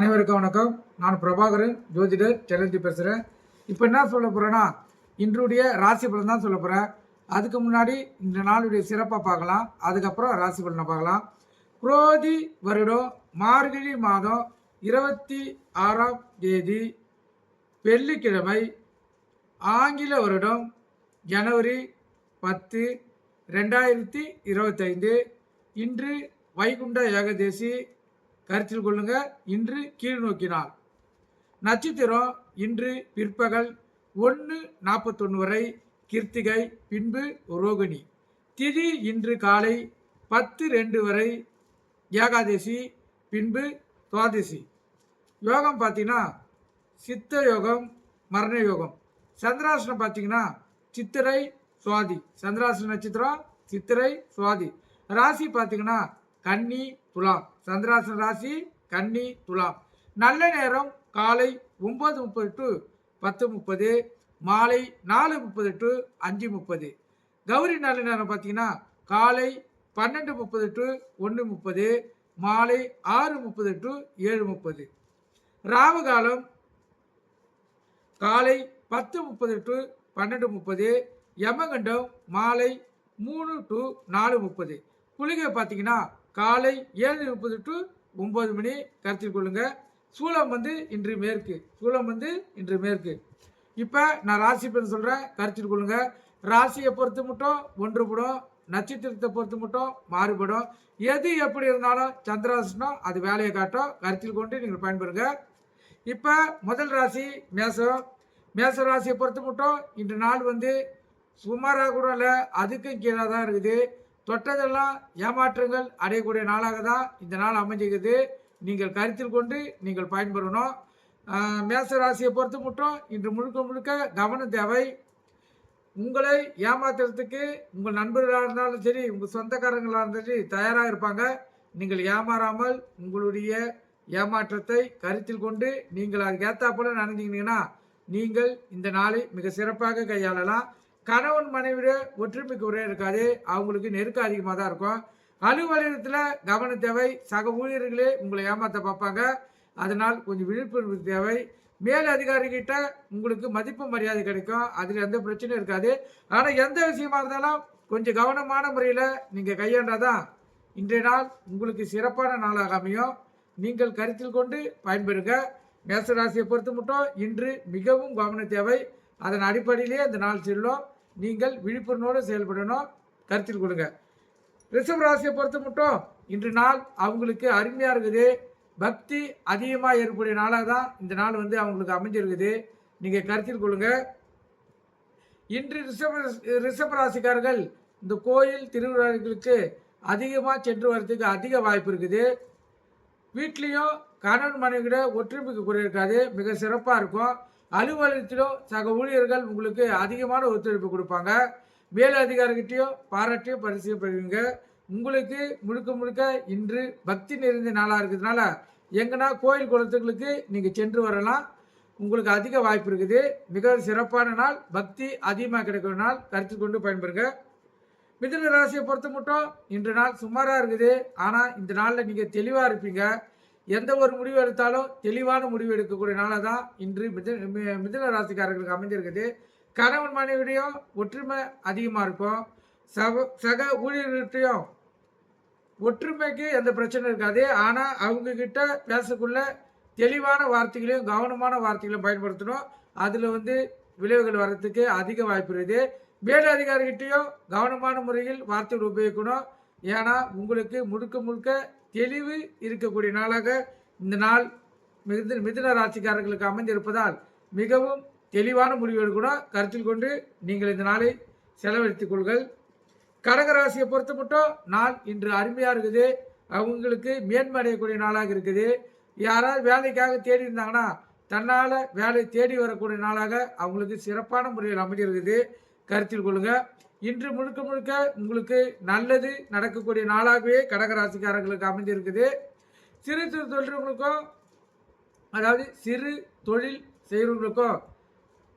அனைவருக்கும் வணக்கம். நான் பிரபாகரன் ஜோதிடர் செல்லஞ்சி பேசுகிறேன் இப்போ என்ன சொல்ல போகிறேன்னா இன்றைய ராசி பலன் தான் சொல்ல போகிறேன் அதுக்கு முன்னாடி இந்த நாளுடைய சிறப்பாக பார்க்கலாம். அதுக்கப்புறம் ராசி பலனை பார்க்கலாம். குரோதி வருடம் மார்கழி மாதம் இருபத்தி ஆறாம் தேதி வெள்ளிக்கிழமை ஆங்கில வருடம் ஜனவரி பத்து ரெண்டாயிரத்தி இருபத்தைந்து. இன்று வைகுண்ட ஏகதேசி கருத்தில் கொள்ளுங்க. இன்று கீழ் நோக்கினால். நட்சத்திரம் இன்று பிற்பகல் ஒன்று நாற்பத்தொன்று வரை கிருத்திகை பின்பு ரோகிணி. திதி இன்று காலை பத்து ரெண்டு வரை ஏகாதசி பின்பு துவாதசி. யோகம் பார்த்தீங்கன்னா சித்த யோகம் மரண யோகம். சந்திராசனம் பார்த்தீங்கன்னா சித்திரை சுவாதி. சந்திராசன நட்சத்திரம் சித்திரை சுவாதி. ராசி பார்த்தீங்கன்னா கன்னி துலாம். சந்திராசன ராசி கன்னி துலாம். நல்ல நேரம் காலை ஒம்பது முப்பது டு பத்து முப்பது மாலை நாலு முப்பது டு அஞ்சு முப்பது. கௌரி நல்ல நேரம் பார்த்தீங்கன்னா காலை பன்னெண்டு முப்பது டு ஒன்று முப்பது மாலை ஆறு முப்பது டு ஏழு முப்பது. ராமகாலம் காலை பத்து முப்பது டு பன்னெண்டு முப்பது யமகண்டம் மாலை மூணு டு நாலு முப்பது. குளிகை பார்த்தீங்கன்னா காலை ஏழு முப்பது டு ஒம்பது மணி கருத்தில் கொள்ளுங்க. சூளம் வந்து இன்று மேற்கு. சூளம் வந்து இன்று மேற்கு. இப்போ நான் ராசி பலன் சொல்கிறேன் கருத்தில் கொள்ளுங்க. ராசியை பொறுத்து மட்டும் ஒன்றுபடும். நட்சத்திரத்தை பொறுத்து மட்டும் மாறுபடும். எது எப்படி இருந்தாலும் சந்திராசனம் அது வேலையை காட்டும். கருத்தில் கொண்டு நீங்கள் பயன்பெறுங்க. இப்போ முதல் ராசி மேசம். மேச ராசியை பொறுத்து மட்டும் இன்று நாள் வந்து சுமாராக கூட இல்லை அதுக்கும் கீழே தான் இருக்குது. தொட்டதெல்லாம் ஏமாற்றங்கள். அடையக்கூடிய நாளாக தான் இந்த நாள் அமைஞ்சிக்குது. நீங்கள் கருத்தில் கொண்டு நீங்கள் பயன்பெறணும். மேச ராசியை பொறுத்து மட்டும் இன்று முழுக்க முழுக்க கவனம் தேவை. உங்களை ஏமாத்துறதுக்கு உங்கள் நண்பர்களாக இருந்தாலும் சரி உங்கள் சொந்தக்காரங்களாக இருந்தாலும் சரி தயாராக இருப்பாங்க. நீங்கள் ஏமாறாமல் உங்களுடைய ஏமாற்றத்தை கருத்தில் கொண்டு நீங்கள் அதுக்கு போல நடந்தீங்கன்னா நீங்கள் இந்த நாளை மிக சிறப்பாக கையாளலாம். கணவன் மனைவியோட ஒற்றுமை குறைய இருக்காது. அவங்களுக்கு நெருக்கம் அதிகமாக தான் இருக்கும். அலுவலகத்தில் கவன தேவை சக ஊழியர்களே உங்களை ஏமாற்ற பார்ப்பாங்க. அதனால் கொஞ்சம் விழிப்புணர்வு தேவை. மேல் அதிகாரிகிட்ட உங்களுக்கு மதிப்பு மரியாதை கிடைக்கும். அதில் எந்த பிரச்சனையும் இருக்காது. ஆனால் எந்த விஷயமா இருந்தாலும் கொஞ்சம் கவனமான முறையில் நீங்கள் கையாண்டாதான் இன்றைய நாள் உங்களுக்கு சிறப்பான நாளாக அமையும். நீங்கள் கருத்தில் கொண்டு பயன்பெறுங்க. மேசராசியை பொறுத்து மட்டும் இன்று மிகவும் கவன தேவை அதன் அடிப்படையிலே அந்த நாள் செல்லும். நீங்கள் விழிப்புணர்வோடு செயல்படணும். கருத்தில் கொடுங்க ரிஷப ராசியை பொறுத்து மட்டும் இன்று நாள் அவங்களுக்கு அருமையாக இருக்குது. பக்தி அதிகமாக ஏற்படைய நாளாக தான் இந்த நாள் வந்து அவங்களுக்கு அமைஞ்சிருக்குது. நீங்கள் கருத்தில் கொள்ளுங்க. இன்று ரிஷப ரிஷப ராசிக்காரர்கள் இந்த கோயில் திருவிழாக்களுக்கு அதிகமாக சென்று வர்றதுக்கு அதிக வாய்ப்பு இருக்குது. வீட்லேயும் கணவன் மனைவிட ஒற்றுமைக்கு குறை இருக்காது மிக சிறப்பாக இருக்கும். அலுவலகத்திலும் சக ஊழியர்கள் உங்களுக்கு அதிகமான ஒத்துழைப்பு கொடுப்பாங்க. மேல் அதிகாரிகிட்டையும் பாராட்டியும் பரிசீலனை பெறுவீங்க உங்களுக்கு முழுக்க முழுக்க இன்று பக்தி நிறைந்த நாளாக இருக்கிறதுனால எங்கன்னா கோயில் குளத்துகளுக்கு நீங்கள் சென்று வரலாம். உங்களுக்கு அதிக வாய்ப்பு இருக்குது. மிக சிறப்பான நாள். பக்தி அதிகமாக கிடைக்கிற நாள். கருத்தில் கொண்டு பயன்பெறுங்க. மிதுன ராசியை பொறுத்த மட்டும் இன்று நாள் சுமாராக இருக்குது. ஆனால் இந்த நாளில் நீங்கள் தெளிவாக இருப்பீங்க. எந்த ஒரு முடிவு எடுத்தாலும் தெளிவான முடிவு எடுக்கக்கூடிய நாளாக தான் இன்று மிதன மி- ராசிக்காரர்களுக்கு அமைஞ்சிருக்குது கணவன் மனைவிடையும் ஒற்றுமை அதிகமாக இருக்கும். சக சக ஊழியர்கிட்டையும் ஒற்றுமைக்கு எந்த பிரச்சனையும் இருக்காது. ஆனால் அவங்கக்கிட்ட பேசக்குள்ள தெளிவான வார்த்தைகளையும் கவனமான வார்த்தைகளையும் பயன்படுத்தணும். அதில் வந்து விளைவுகள் வர்றதுக்கு அதிக வாய்ப்பு இருக்குது. மேலதிகாரிகிட்டையும் கவனமான முறையில் வார்த்தைகள் உபயோகிக்கணும். ஏன்னா உங்களுக்கு முழுக்க முழுக்க தெளிவு இருக்கக்கூடிய நாளாக இந்த நாள் மிகுந்த மிதுன ராசிக்காரர்களுக்கு அமைந்திருப்பதால் மிகவும் தெளிவான முடிவு கூட கருத்தில் கொண்டு நீங்கள் இந்த நாளை செலவழித்துக் கொள்கள் கடகராசியை பொறுத்த மட்டும் நாள் இன்று அருமையாக இருக்குது. அவங்களுக்கு மேன்மை அடையக்கூடிய நாளாக இருக்குது. யாராவது வேலைக்காக தேடி இருந்தாங்கன்னா தன்னால் வேலை தேடி வரக்கூடிய நாளாக அவங்களுக்கு சிறப்பான முறையில் அமைஞ்சிருக்குது கருத்தில் கொள்ளுங்கள் இன்று முழுக்க முழுக்க உங்களுக்கு நல்லது நடக்கக்கூடிய நாளாகவே கடகராசிக்காரர்களுக்கு அமைந்திருக்குது சிறு சிறு தொழில்களுக்கும் அதாவது சிறு தொழில் செய்கிறவங்களுக்கும்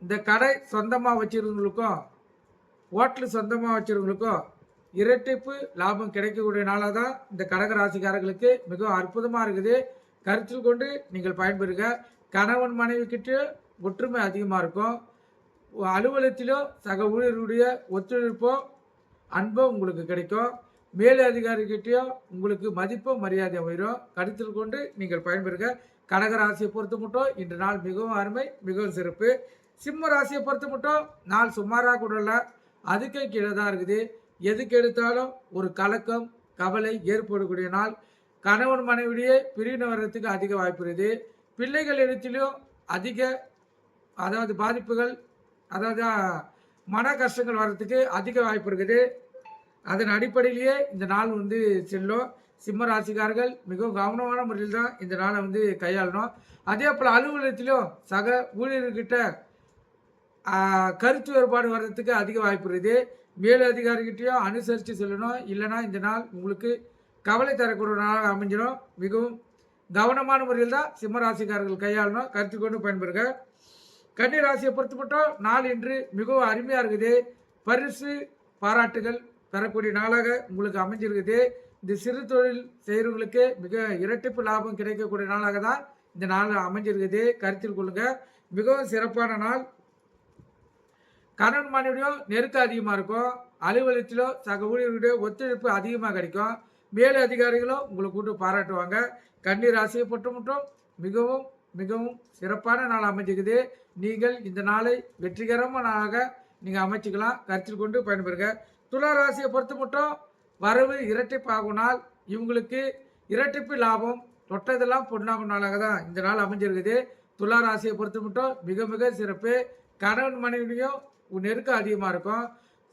இந்த கடை சொந்தமாக வச்சிருந்தவங்களுக்கும் ஹோட்டல் சொந்தமாக வச்சிருவங்களுக்கும் இரட்டிப்பு லாபம் கிடைக்கக்கூடிய நாளாக தான் இந்த கடக ராசிக்காரர்களுக்கு மிகவும் அற்புதமாக இருக்குது. கருத்தில் கொண்டு நீங்கள் பயன்பெறுங்க. கணவன் மனைவி கிட்டே ஒற்றுமை அதிகமாக இருக்கும். அலுவலகத்திலோ சக ஊழியர்களுடைய ஒத்துழைப்போ அன்போ உங்களுக்கு கிடைக்கும். மேல் அதிகாரிகிட்டயோ உங்களுக்கு மதிப்பும் மரியாதை உயிரும் கருத்தில் கொண்டு நீங்கள் பயன்பெறுங்க. கடகராசியை பொறுத்து மட்டும் இன்று நாள் மிகவும் அருமை மிகவும் சிறப்பு. சிம்ம ராசியை பொறுத்து மட்டும் நாள் சுமாராக கூட இல்லை. அதுக்கே கீழே தான் இருக்குது. எதுக்கு எடுத்தாலும் ஒரு கலக்கம் கவலை ஏற்படக்கூடிய நாள். கணவன் மனைவிடையே பிரிவினை வர்றதுக்கு அதிக வாய்ப்பு இருக்குது. பிள்ளைகள் இடத்திலும் அதிக அதாவது பாதிப்புகள் அதாவது மன கஷ்டங்கள் வர்றதுக்கு அதிக வாய்ப்பு இருக்குது. அதன் அடிப்படையிலேயே இந்த நாள் வந்து செல்லும். சிம்ம ராசிக்காரர்கள் மிகவும் கவனமான முறையில் தான் இந்த நாளை வந்து கையாளணும். அதே போல் அலுவலகத்திலும் சக ஊழியர்கிட்ட கருத்து வேறுபாடு வர்றதுக்கு அதிக வாய்ப்பு இருக்குது. மேல் அதிகாரிகிட்டையும் அனுசரித்து செல்லணும். இல்லைன்னா இந்த நாள் உங்களுக்கு கவலை தரக்கூடிய நாளாக அமைஞ்சிடும். மிகவும் கவனமான முறையில் தான் சிம்ம ராசிக்காரர்கள் கையாளணும். கருத்து கொண்டு பயன்பெறுங்க கன்னி ராசியை பொறுத்து மட்டும் நாள் இன்று மிகவும் அருமையாக இருக்குது. பரிசு பாராட்டுகள் பெறக்கூடிய நாளாக உங்களுக்கு அமைஞ்சிருக்குது. இந்த சிறு தொழில் செய்கிறவங்களுக்கு மிக இரட்டிப்பு லாபம் கிடைக்கக்கூடிய நாளாக தான் இந்த நாள் அமைஞ்சிருக்குது. கருத்தில் கொள்ளுங்க. மிகவும் சிறப்பான நாள். கணவன் மனைவியும் நெருக்கம் அதிகமாக இருக்கும். அலுவலகத்திலோ சக ஊழியர்களுடைய ஒத்துழைப்பு அதிகமாக கிடைக்கும். மேல் அதிகாரிகளும் உங்களை கூட்டு பாராட்டுவாங்க. கன்னி ராசியை பொறுத்த மட்டும் மிகவும் மிகவும் சிறப்பான நாள் அமைஞ்சிக்குது நீங்கள் இந்த நாளை வெற்றிகரமான நீங்கள் அமைச்சிக்கலாம். கருத்தில் கொண்டு பயன்பெறுங்க துலா ராசியை பொறுத்து மட்டும் வரவு இரட்டிப்பாகுனால் இவங்களுக்கு இரட்டிப்பு லாபம் தொட்டதெல்லாம் பொண்ணாகும் நாளாக தான் இந்த நாள் அமைஞ்சிருக்குது. துலா ராசியை பொறுத்து மட்டும் மிக மிக சிறப்பு. கணவன் மனைவியும் நெருக்கம் அதிகமாக இருக்கும்.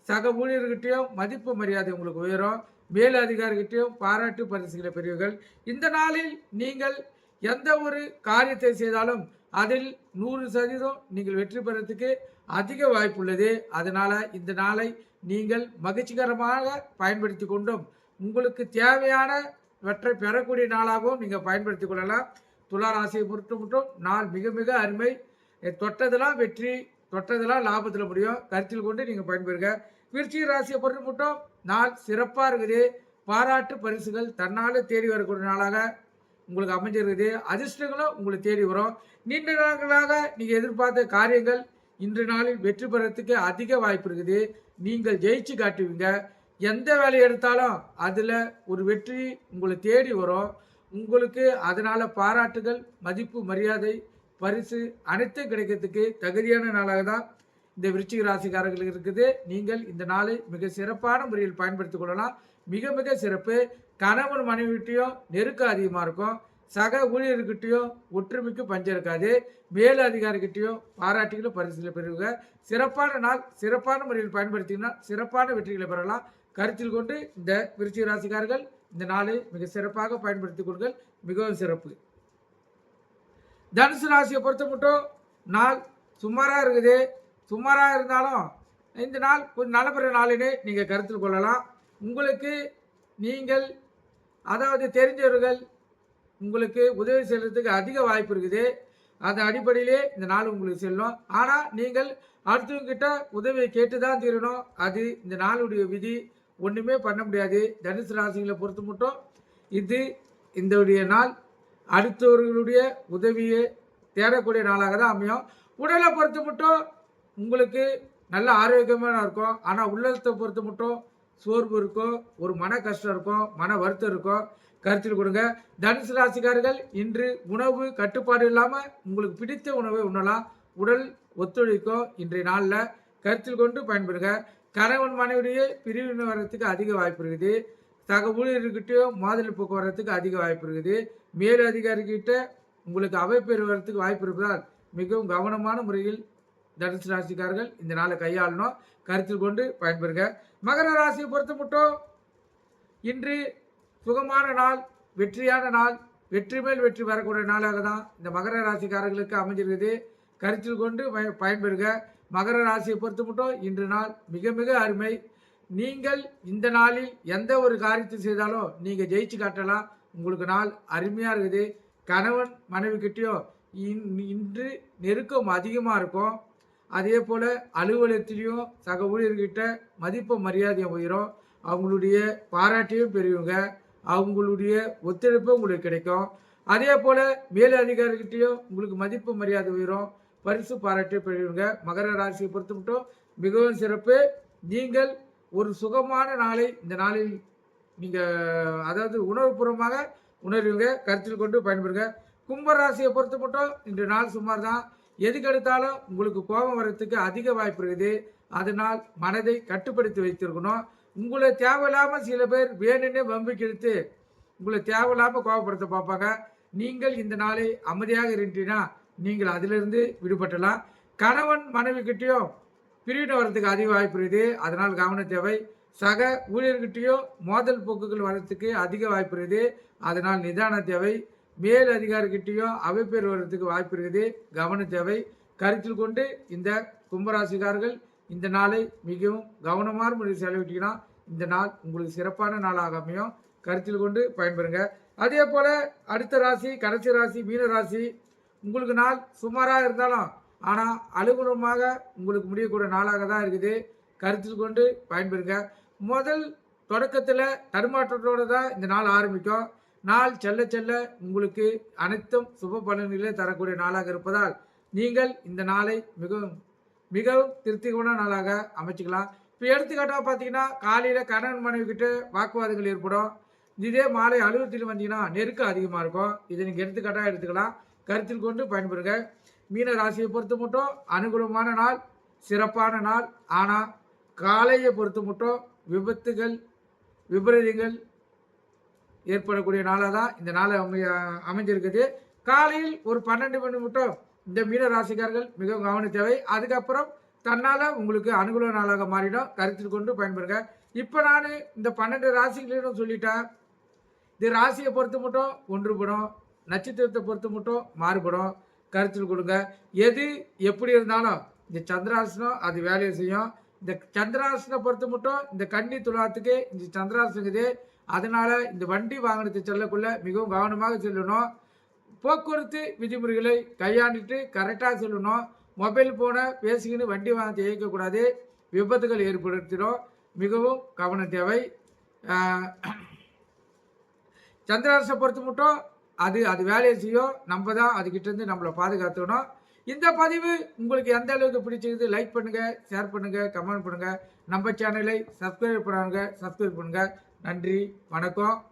சக ஊழியர்கிட்டையும் மதிப்பு மரியாதை உங்களுக்கு உயரும். மேல் அதிகாரிகிட்டையும் பாராட்டு பரிசுகளை பெறுவீர்கள். இந்த நாளில் நீங்கள் எந்த ஒரு காரியத்தை செய்தாலும் அதில் நூறு சதவீதம் நீங்கள் வெற்றி பெறத்துக்கு அதிக வாய்ப்புள்ளது. அதனால் இந்த நாளை நீங்கள் மகிழ்ச்சிகரமாக பயன்படுத்தி கொண்டும் உங்களுக்கு தேவையானவற்றை பெறக்கூடிய நாளாகவும் நீங்கள் பயன்படுத்தி கொள்ளலாம். துலா ராசியை பொறுத்த மட்டும் நாள் மிக மிக அருமை. தொட்டதெல்லாம் வெற்றி தொட்டதெல்லாம் லாபத்தில் முடியும். கருத்தில் கொண்டு நீங்கள் பயன்பெறுங்க. விருச்சிக ராசியை பொறுத்து மட்டும் நாள் சிறப்பாக இருக்குது. பாராட்டு பரிசுகள் தன்னால் தேடி வரக்கூடிய நாளாக உங்களுக்கு அமைஞ்சிருக்குது. அதிர்ஷ்டங்களும் உங்களை தேடி வரும். நீண்ட நாட்களாக நீங்கள் எதிர்பார்த்த காரியங்கள் இன்று நாளில் வெற்றி பெறத்துக்கு அதிக வாய்ப்பு இருக்குது. நீங்கள் ஜெயிச்சு காட்டுவீங்க. எந்த வேலையை எடுத்தாலும் அதில் ஒரு வெற்றி உங்களை தேடி வரும். உங்களுக்கு அதனால் பாராட்டுகள் மதிப்பு மரியாதை பரிசு அனைத்தும் கிடைக்கிறதுக்கு தகுதியான நாளாக தான் இந்த விருச்சிக ராசிக்காரர்களுக்கு இருக்குது. நீங்கள் இந்த நாளை மிக சிறப்பான முறையில் பயன்படுத்திக் கொள்ளலாம். மிக மிக சிறப்பு. கணவன் மனைவிட்டையும் நெருக்கம் அதிகமாக இருக்கும். சக ஊழியர்கிட்டையும் ஒற்றுமைக்கு பஞ்சம் இருக்காது. மேல் அதிகாரிகிட்டையும் பாராட்டுகளும் பரிசுகளை பெறுவீங்க சிறப்பான நாள் சிறப்பான முறையில் பயன்படுத்திங்கன்னா சிறப்பான வெற்றிகளை பெறலாம். கருத்தில் கொண்டு இந்த விருச்சிக ராசிக்காரர்கள் இந்த நாளை மிக சிறப்பாக பயன்படுத்திக் கொள்ளுங்கள். மிகவும் சிறப்பு. தனுசு ராசியை பொறுத்த மட்டும் நாள் சுமாராக இருக்குது. சுமாராக இருந்தாலும் இந்த நாள் கொஞ்சம் நலபெற நாளினே நீங்கள் கருத்தில் கொள்ளலாம். உங்களுக்கு நீங்கள் அதாவது தெரிஞ்சவர்கள் உங்களுக்கு உதவி செய்கிறதுக்கு அதிக வாய்ப்பு இருக்குது. அதன் அடிப்படையிலே இந்த நாள் உங்களுக்கு செல்லும். ஆனால் நீங்கள் அடுத்தவங்கிட்ட உதவியை கேட்டு தான் தீரணும். அது இந்த நாளுடைய விதி. ஒன்றுமே பண்ண முடியாது. தனுசு ராசிகளை பொறுத்து மட்டும் இது இந்தவுடைய நாள். அடுத்தவர்களுடைய உதவியை தேடக்கூடிய நாளாக தான் அமையும். உடலை பொறுத்து மட்டும் உங்களுக்கு நல்ல ஆரோக்கியமாக இருக்கும். ஆனால் உள்ளத்தை பொறுத்து மட்டும் சோர்வு இருக்கும் ஒரு மன கஷ்டம் இருக்கும் மன வருத்தம் இருக்கும் கருத்தில் கொடுங்க தனுசு ராசிக்காரர்கள் இன்று உணவு கட்டுப்பாடு இல்லாமல் உங்களுக்கு பிடித்த உணவை உண்ணலாம். உடல் ஒத்துழைக்கும் இன்றைய நாளில் கருத்தில் கொண்டு பயன்படுங்க. கணவன் மனைவிடையே பிரிவினை வர்றதுக்கு அதிக வாய்ப்பு இருக்குது. சக ஊழியர்கிட்டையும் மாதிரி போக்கு வர்றதுக்கு அதிக வாய்ப்பு இருக்குது. மேல் அதிகாரிகிட்ட உங்களுக்கு அவைப்பேறு வர்றதுக்கு வாய்ப்பு இருப்பதால் மிகவும் கவனமான முறையில் தனுசு ராசிக்காரர்கள் இந்த நாளை கையாளணும். கருத்தில் கொண்டு பயன்பெறுங்க மகர ராசியை பொறுத்த மட்டும் இன்று சுகமான நாள் வெற்றியான நாள் வெற்றி மேல் வெற்றி வரக்கூடிய நாளாக தான் இந்த மகர ராசிக்காரர்களுக்கு அமைஞ்சிருக்குது. கருத்தில் கொண்டு பய- பயன்பெறுக. மகர ராசியை பொறுத்த மட்டும் இன்று நாள் மிக மிக அருமை. நீங்கள் இந்த நாளில் எந்த ஒரு காரியத்தை செய்தாலும் நீங்கள் ஜெயிச்சு காட்டலாம். உங்களுக்கு நாள் அருமையாக இருக்குது. கணவன் மனைவி கிட்டேயோ இன்று நெருக்கம் அதிகமாக இருக்கும். அதே போல் அலுவலகத்திலையும் சக ஊழியர்கிட்ட மதிப்பு மரியாதையும் உயரும். அவங்களுடைய பாராட்டையும் பெறுவீங்க. அவங்களுடைய ஒத்துழைப்பும் உங்களுக்கு கிடைக்கும். அதே போல் மேல் அதிகாரிகிட்டையும் உங்களுக்கு மதிப்பு மரியாதை உயரும். பரிசு பாராட்டியும் பெறுவீங்க. மகர ராசியை பொறுத்து மட்டும் மிகவும் சிறப்பு. நீங்கள் ஒரு சுகமான நாளை இந்த நாளில் நீங்கள் அதாவது உணர்வுபூர்வமாக உணர்வீங்க. கருத்தில் கொண்டு பயன்படுங்க. கும்பராசியை பொறுத்து மட்டும் இன்று நாள் சுமார் தான் எதுக்கு எடுத்தாலும் உங்களுக்கு கோபம் வர்றதுக்கு அதிக வாய்ப்பு இருக்குது. அதனால் மனதை கட்டுப்படுத்தி வைத்திருக்கணும். உங்களை தேவையில்லாமல் சில பேர் வேணும்னே வம்பிக்கு எடுத்து உங்களை தேவையில்லாமல் கோபப்படுத்த பார்ப்பாங்க. நீங்கள் இந்த நாளை அமைதியாக இருந்தீங்கன்னா நீங்கள் அதிலிருந்து விடுபட்டலாம் கணவன் மனைவிக்கிட்டேயும் பிரிவினை வர்றதுக்கு அதிக வாய்ப்பு இருக்குது. அதனால் கவன தேவை. சக ஊழியர்கிட்டேயும் மோதல் போக்குகள் வர்றதுக்கு அதிக வாய்ப்பு இருக்குது. அதனால் நிதான தேவை. மேல் அதிகாரிகிட்டேயும் அவைப்பேர் வர்றதுக்கு வாய்ப்பு இருக்குது. கவன தேவை. கருத்தில் கொண்டு இந்த கும்பராசிக்காரர்கள் இந்த நாளை மிகவும் கவனமாக முறையில் செலவிட்டீங்கன்னா இந்த நாள் உங்களுக்கு சிறப்பான நாளாக அமையும். கருத்தில் கொண்டு பயன்பெறுங்க. அதே போல் அடுத்த ராசி கடைசி ராசி மீன ராசி உங்களுக்கு நாள் சுமாராக இருந்தாலும் ஆனால் அலுவலகமாக உங்களுக்கு முடியக்கூடிய நாளாக தான் இருக்குது. கருத்தில் கொண்டு பயன்பெறுங்க. முதல் தொடக்கத்தில் தடுமாற்றத்தோடு தான் இந்த நாள் ஆரம்பிக்கும். நாள் செல்ல செல்ல உங்களுக்கு அனைத்தும் சுப பலன்களை தரக்கூடிய நாளாக இருப்பதால் நீங்கள் இந்த நாளை மிகவும் மிகவும் திருப்திகமான நாளாக அமைச்சுக்கலாம். இப்போ எடுத்துக்காட்டாக பார்த்தீங்கன்னா காலையில் கணவன் மனைவி கிட்டே வாக்குவாதங்கள் ஏற்படும். இதே மாலை அலுவலகத்தில் வந்தீங்கன்னா நெருக்கம் அதிகமாக இருக்கும். இதை நீங்கள் எடுத்துக்காட்டாக எடுத்துக்கலாம். கருத்தில் கொண்டு பயன்பெறுங்க மீன ராசியை பொறுத்து மட்டும் அனுகூலமான நாள் சிறப்பான நாள். ஆனால் காலையை பொறுத்து மட்டும் விபத்துகள் விபரீதங்கள் ஏற்படக்கூடிய நாளாக தான் இந்த நாளை அமை அமைஞ்சிருக்குது. காலையில் ஒரு பன்னெண்டு மணி மட்டும் இந்த மீன ராசிக்காரர்கள் மிகவும் கவன தேவை அதுக்கப்புறம் தன்னால் உங்களுக்கு அனுகூல நாளாக மாறிடும். கருத்தில் கொண்டு பயன்படுங்க இப்போ நான் இந்த பன்னெண்டு ராசிகளிடம் சொல்லிட்டேன். இது ராசியை பொறுத்து மட்டும் ஒன்றுபடும். நட்சத்திரத்தை பொறுத்து மட்டும் மாறுபடும். கருத்தில் கொடுங்க எது எப்படி இருந்தாலும் இந்த சந்திராசனம் அது வேலையை செய்யும். இந்த சந்திராசனை பொறுத்து மட்டும் இந்த கன்னி துலாத்துக்கு இந்த சந்திராசனுக்கு அதனால் இந்த வண்டி வாகனத்தை செல்லக்குள்ள மிகவும் கவனமாக செல்லணும். போக்குவரத்து விதிமுறைகளை கையாண்டுட்டு கரெக்டாக செல்லணும். மொபைல் ஃபோனை பேசிக்கின்னு வண்டி வாகனத்தை இயக்கக்கூடாது. விபத்துகள் ஏற்படுத்திடும். மிகவும் கவனம் தேவை. சந்திராசை பொறுத்து மட்டும் அது அது வேலையை செய்யும். நம்ம தான் அதுக்கிட்டேருந்து நம்மளை பாதுகாத்துக்கணும். இந்த பதிவு உங்களுக்கு எந்த அளவுக்கு பிடிச்சிருக்குது லைக் பண்ணுங்கள் ஷேர் பண்ணுங்கள் கமெண்ட் பண்ணுங்கள் நம்ம சேனலை சப்ஸ்கிரைப் பண்ணுங்க சப்ஸ்கிரைப் பண்ணுங்கள் நன்றி வணக்கம்.